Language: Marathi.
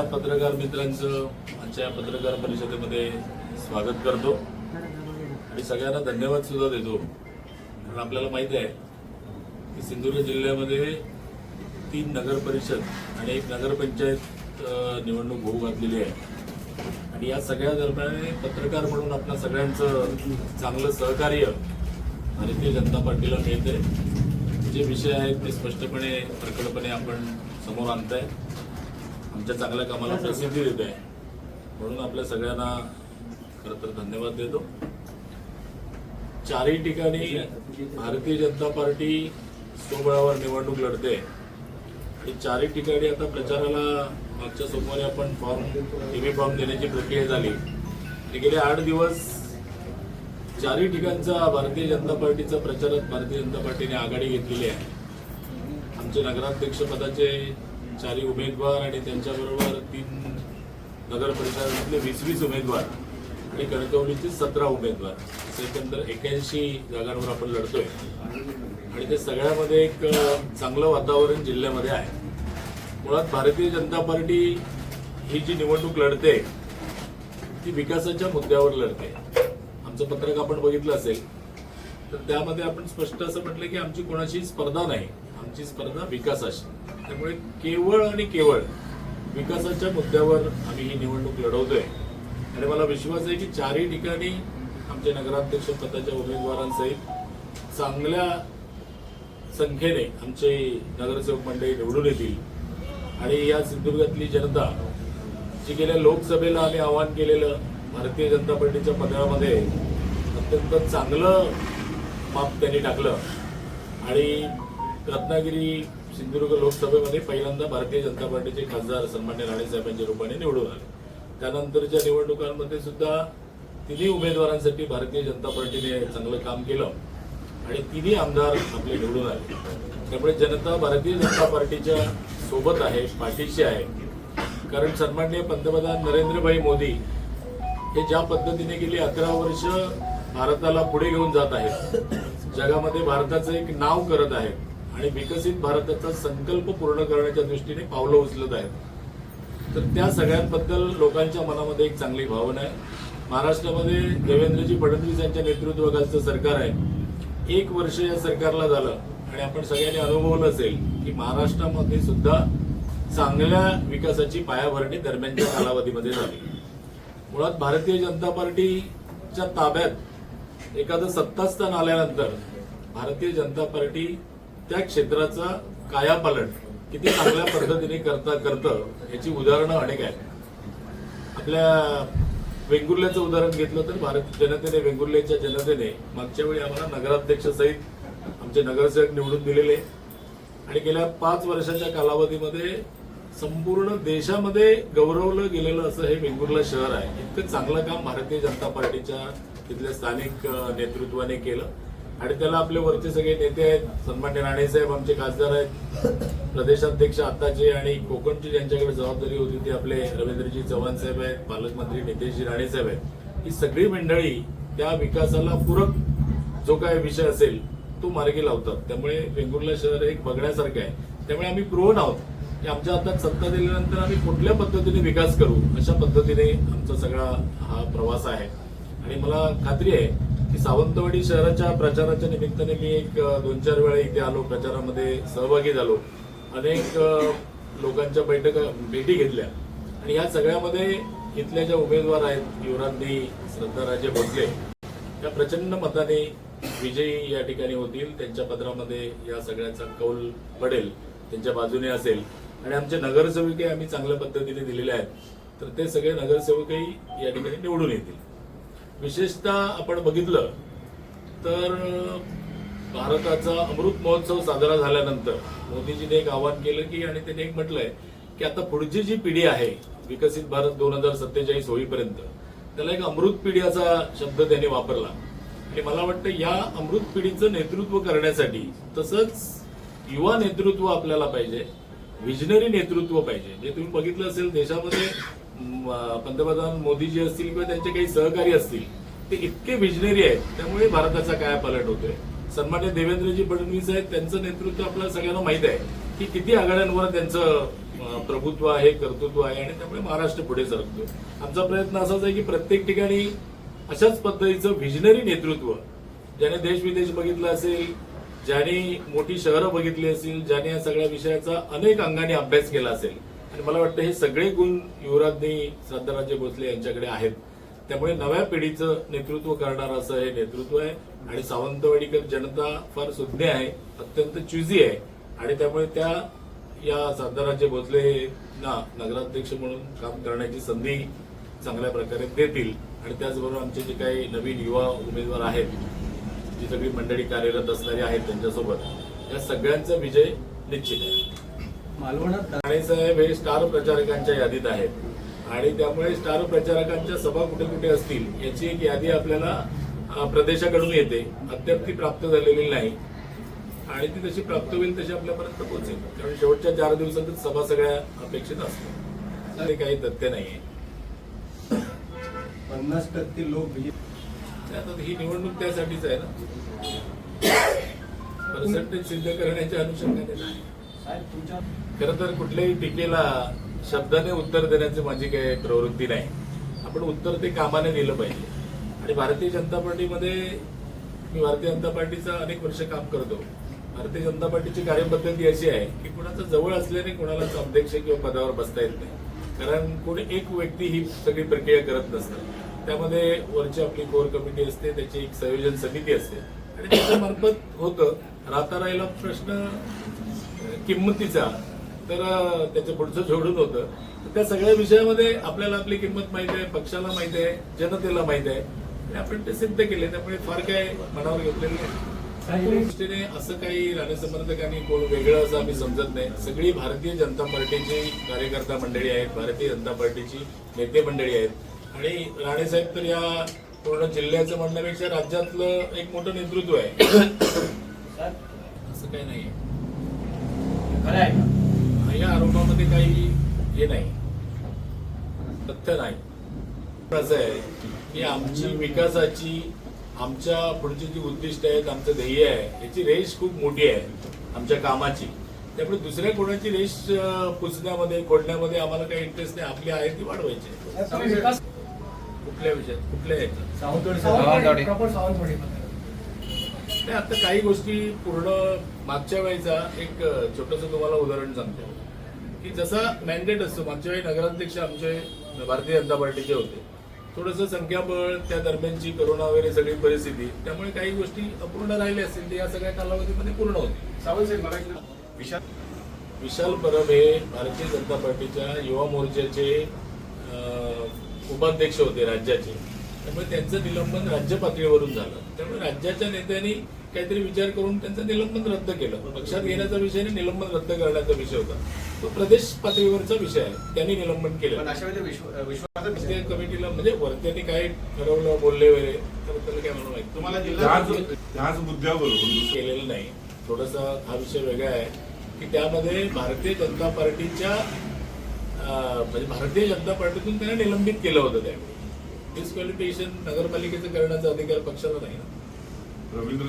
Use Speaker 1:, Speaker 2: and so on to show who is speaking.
Speaker 1: सगळ्या पत्रकार मित्रांचं आजच्या या पत्रकार परिषदेमध्ये स्वागत करतो. आणि सगळ्यांना धन्यवाद सुद्धा देतो. कारण आपल्याला माहिती आहे की सिंधुदुर्ग जिल्ह्यामध्ये तीन नगर परिषद आणि एक नगरपंचायत निवडणूक होऊ घातलेली आहे. आणि या सगळ्या दरम्यान पत्रकार म्हणून आपल्या सगळ्यांचं चांगलं सहकार्य आणि ते जनता पार्टीला मिळते जे विषय आहेत ते स्पष्टपणे प्रकटपणे आपण समोर आणताय. आमच्या चांगल्या कामाला प्रसिद्धी देत. आहे म्हणून आपल्या सगळ्यांना खरं तर धन्यवाद देतो. चारही ठिकाणी भारतीय जनता पार्टी स्वबळावर निवडणूक लढते. आणि चारही ठिकाणी आता प्रचाराला मागच्या सोमवारी आपण फॉर्म टीव्ही फॉर्म देण्याची प्रक्रिया झाली. आणि गेले आठ दिवस चारही ठिकाणचा भारतीय जनता पार्टीचा प्रचारात भारतीय जनता पार्टीने आघाडी घेतलेली आहे. आमचे नगराध्यक्षपदाचे चारही उमेदवार आणि त्यांच्याबरोबर तीन नगर परिषदातले वीस वीस उमेदवार आणि कणकवलीचे सतरा उमेदवार. असे एकंदर एक्याऐंशी जागांवर आपण लढतोय. आणि ते सगळ्यामध्ये एक चांगलं वातावरण जिल्ह्यामध्ये आहे. मुळात भारतीय जनता पार्टी ही जी निवडणूक लढते ती विकासाच्या मुद्द्यावर लढते. आमचं पत्रक आपण बघितलं असेल. तर त्यामध्ये आपण स्पष्ट असं म्हटलं की आमची कोणाची स्पर्धा नाही. आमची स्पर्धा विकासाशी त्यामुळे केवळ आणि केवळ विकासाच्या मुद्द्यावर आम्ही ही निवडणूक लढवतोय. आणि मला विश्वास आहे की चारही ठिकाणी आमच्या नगराध्यक्ष पदाच्या उमेदवारांसहित चांगल्या संख्येने आमचे नगरसेवक मंडळी निवडून येतील. आणि या सिंधुदुर्गातली जनता जी गेल्या लोकसभेला आम्ही आवाहन केलेलं भारतीय जनता पार्टीच्या पदरामध्ये अत्यंत चांगलं माप त्यांनी टाकलं. आणि रत्नागिरी सिंधुदुर्ग लोकसभेमध्ये पहिल्यांदा भारतीय जनता पार्टीचे खासदार सन्मान्य राणेसाहेबांच्या रूपाने निवडून आले. त्यानंतरच्या निवडणुकांमध्ये सुद्धा तिन्ही उमेदवारांसाठी भारतीय जनता पार्टीने चांगलं काम केलं आणि तिन्ही आमदार आपले निवडून आले. त्यामुळे जनता भारतीय जनता पार्टीच्या सोबत आहे पाठीशी आहे. कारण सन्माननीय पंतप्रधान नरेंद्रभाई मोदी हे ज्या पद्धतीने गेली अकरा वर्ष भारताला पुढे घेऊन जात आहेत जगामध्ये भारताचं एक नाव करत आहेत आणि विकसित भारताचा संकल्प पूर्ण करण्याच्या दृष्टीने पावलं उचलत आहेत. तर त्या सगळ्यांबद्दल लोकांच्या मनामध्ये एक चांगली भावना आहे. महाराष्ट्रामध्ये देवेंद्रजी फडणवीस यांच्या नेतृत्वाखालचं सरकार आहे. एक वर्ष या सरकारला झालं आणि आपण सगळ्यांनी अनुभवलं असेल की महाराष्ट्रामध्ये सुद्धा चांगल्या विकासाची पायाभरणी दरम्यानच्या कालावधीमध्ये झाली. मुळात भारतीय जनता पार्टीच्या ताब्यात एखादं सत्तास्थान आल्यानंतर भारतीय जनता पार्टी त्या क्षेत्राचा कायापालट किती चांगल्या पद्धतीने करता करतं याची उदाहरणं अनेक आहेत. आपल्या वेंगुर्ल्याचं उदाहरण घेतलं तर भारत जनतेने वेंगुर्ल्याच्या जनतेने मागच्या वेळी आम्हाला नगराध्यक्ष सहित आमचे नगरसेवक निवडून दिलेले. आणि गेल्या पाच वर्षाच्या कालावधीमध्ये संपूर्ण देशामध्ये गौरवलं गेलेलं असं हे वेंगुर्ला शहर आहे. इतकं चांगलं काम भारतीय जनता पार्टीच्या तिथल्या स्थानिक नेतृत्वाने केलं. आणि त्याला आपले वरचे सगळे नेते आहेत. सन्मान्य राणेसाहेब आमचे खासदार आहेत. प्रदेशाध्यक्ष आताचे आणि कोकणची ज्यांच्याकडे जबाबदारी होती ती आपले रवींद्रजी चव्हाण साहेब आहेत पालकमंत्री नितेशजी राणेसाहेब आहेत. ही सगळी मंडळी त्या विकासाला पूरक जो काय विषय असेल तो मार्गी लावतात. त्यामुळे वेंगुर्ला शहर एक बघण्यासारखं आहे. त्यामुळे आम्ही प्रोन आहोत की आमच्या हातात सत्ता दिल्यानंतर आम्ही कुठल्या पद्धतीने विकास करू? अशा पद्धतीने आमचा सगळा हा प्रवास आहे. आणि मला खात्री आहे की सावंतवाडी शहराच्या प्रचाराच्या निमित्ताने मी एक दोन चार वेळा इथे आलो प्रचारामध्ये सहभागी झालो. अनेक लोकांच्या बैठका भेटी घेतल्या. आणि या सगळ्यामध्ये इथल्या ज्या उमेदवार आहेत युवराज्ञी श्रद्धाराजे भोसले त्या प्रचंड मताने विजयी या ठिकाणी होतील. त्यांच्या पत्रामध्ये या सगळ्याचा कौल पडेल. त्यांच्या बाजूने असेल. आणि आमचे नगरसेवकही आम्ही चांगल्या पद्धतीने दिलेले आहेत. तर ते सगळे नगरसेवकही या ठिकाणी निवडून येतील. विशेषतः आपण बघितलं तर भारताचा अमृत महोत्सव साजरा झाल्यानंतर मोदीजीने एक आवाहन केलं की आणि त्यांनी एक म्हटलंय की आता पुढची जी पिढी आहे विकसित भारत दोन हजार सत्तेचाळीस होईपर्यंत त्याला एक अमृत पिढी असा शब्द त्यांनी वापरला. आणि मला वाटतं या अमृत पिढीचं नेतृत्व करण्यासाठी तसंच युवा नेतृत्व आपल्याला पाहिजे विजनरी नेतृत्व पाहिजे. जे तुम्ही बघितलं असेल देशामध्ये पंतप्रधान मोदीजी असतील किंवा त्यांचे काही सहकारी असतील ते इतके विजनरी आहेत त्यामुळे भारताचा काय पलट होतोय? सन्मान्य देवेंद्रजी फडणवीस आहेत त्यांचं नेतृत्व आपल्याला सगळ्यांना माहीत आहे की किती आघाड्यांवर त्यांचं प्रभुत्व आहे कर्तृत्व आहे आणि त्यामुळे महाराष्ट्र पुढे सरकतोय. आमचा प्रयत्न असाच आहे की प्रत्येक ठिकाणी अशाच पद्धतीचं व्हिजनरी नेतृत्व ज्याने देश विदेश बघितलं असेल ज्याने मोठी शहरं बघितली असतील ज्याने या सगळ्या विषयाचा अनेक अंगाने अभ्यास केला असेल आणि मला वाटतं हे सगळे गुण युवराजनी श्रद्धाराजे भोसले यांच्याकडे आहेत. त्यामुळे नव्या पिढीचं नेतृत्व करणार असं हे नेतृत्व आहे. आणि सावंतवाडीकर जनता फार सुज्ञ आहे अत्यंत चुजी आहे. आणि त्यामुळे त्या या श्रद्धाराजे भोसलेंना नगराध्यक्ष म्हणून काम करण्याची संधी चांगल्या प्रकारे देतील. आणि त्याचबरोबर आमचे जे काही नवीन युवा उमेदवार आहेत जी सगळी मंडळी कार्यरत असणारी आहेत त्यांच्यासोबत या सगळ्यांचा विजय निश्चित आहे.
Speaker 2: मालवणात
Speaker 1: साहेब हे स्टार प्रचारकांच्या यादीत आहेत. आणि त्यामुळे स्टार प्रचारकांच्या सभा कुठे कुठे असतील याची एक यादी आपल्याला प्रदेशाकडून येते. अद्याप ती प्राप्त झालेली नाही. आणि ती तशी प्राप्त होईल तशी आपल्यापर्यंत पोहोचेल. कारण शेवटच्या चार दिवसातच सभा सगळ्या अपेक्षित असतात ते काही तथ्य नाहीये.
Speaker 2: पन्नास टक्के लोक
Speaker 1: आता ही निवडणूक त्यासाठीच आहे ना. पर्सेंटेज सिद्ध करण्याच्या अनुषंगाने नाही. खरं तर कुठल्याही टीकेला शब्दाने उत्तर देण्याची माझी काही प्रवृत्ती नाही. आपण उत्तर ते कामाने दिलं पाहिजे. आणि भारतीय जनता पार्टीमध्ये मी भारतीय जनता पार्टीचा अनेक वर्ष काम करतो. भारतीय जनता पार्टीची कार्यपद्धती अशी आहे की कुणाचं जवळ असल्याने कुणालाच अध्यक्ष किंवा पदावर बसता येत नाही. कारण कोणी एक व्यक्ती ही सगळी प्रक्रिया करत नसते. त्यामध्ये वरची आपली कोर कमिटी असते त्याची एक संयोजन समिती असते. आणि त्याच्यामार्फत होतं. राहता राहिला प्रश्न किंमतीचा. तर अं, त्याचं पुढचं जोडून होतं. तर त्या सगळ्या विषयामध्ये आपल्याला आपली किंमत माहिती आहे पक्षाला माहिती आहे जनतेला माहिती आहे. आणि आपण ते सिद्ध केले त्यामुळे फार काय मनावर घेतलेलं नाही. दृष्टीने असं काही राणे समर्थकांनी कोण वेगळं असं आम्ही समजत नाही. सगळी भारतीय जनता पार्टीची कार्यकर्ता मंडळी आहेत भारतीय जनता पार्टीची नेते मंडळी आहेत. आणि राणे साहेब तर या पूर्ण जिल्ह्याचं म्हणण्यापेक्षा राज्यातलं एक मोठं नेतृत्व आहे. असं काही नाहीये.
Speaker 2: खरं आहे का?
Speaker 1: या आरोपामध्ये काही हे नाही. तथ्य नाही. असं आहे की आमची विकासाची आमच्या पुढची जी उद्दिष्ट आहेत आमचं ध्येय आहे याची रेष खूप मोठी आहे आमच्या कामाची. त्यामुळे दुसऱ्या कोणाची रेष अं, पुसण्यामध्ये खोडण्यामध्ये आम्हाला काही इंटरेस्ट नाही. आपली आहे ती वाढवायची कुठल्या विषयात? कुठल्या याच्यात
Speaker 2: सावंतवाडी
Speaker 3: सावंतवाडी.
Speaker 4: प्रॉपर सावंतवाडीमध्ये
Speaker 1: नाही आता काही गोष्टी पूर्ण मागच्या वेळेचा एक छोटस तुम्हाला उदाहरण सांगतो. की जसा मॅन्डेट असतो मागच्या वेळी नगराध्यक्ष आमचे भारतीय जनता पार्टीचे होते. थोडंसं संख्याबळ त्या दरम्यानची करोना वगैरे सगळी परिस्थिती त्यामुळे काही गोष्टी अपूर्ण राहिल्या असतील ते या सगळ्या कालावधीमध्ये पूर्ण
Speaker 4: सावंत साहेब मला
Speaker 2: विशाल
Speaker 1: विशाल परब हे भारतीय जनता पार्टीच्या युवा मोर्चाचे उपाध्यक्ष होते राज्याचे. त्यामुळे त्यांचं निलंबन राज्य पातळीवरून झालं. त्यामुळे राज्याच्या नेत्यांनी काहीतरी विचार करून त्यांचं निलंबन रद्द केलं. पक्षात घेण्याचा विषय नाही निलंबन रद्द करण्याचा विषय होता. तो प्रदेश पातळीवरचा विषय आहे. त्यांनी निलंबन केलं.
Speaker 4: पण अशा वेळी विश्व- विश्वासात
Speaker 1: ते कमिटीला म्हणजे वरत्यांनी काय ठरवलं बोलले वगैरे त्याबद्दल काय म्हणून माहिती
Speaker 4: तुम्हाला जिल्हा
Speaker 5: त्याच मुद्द्यावरून
Speaker 1: केलेलं नाही. थोडासा हा विषय वेगळा आहे की त्यामध्ये भारतीय जनता पार्टीच्या म्हणजे भारतीय जनता पार्टीतून त्यांना निलंबित केलं होतं त्यावेळी. डिस्क्वालिफिकेशन नगरपालिकेचं करण्याचा अधिकार पक्षाला नाही ना?
Speaker 5: रवींद्र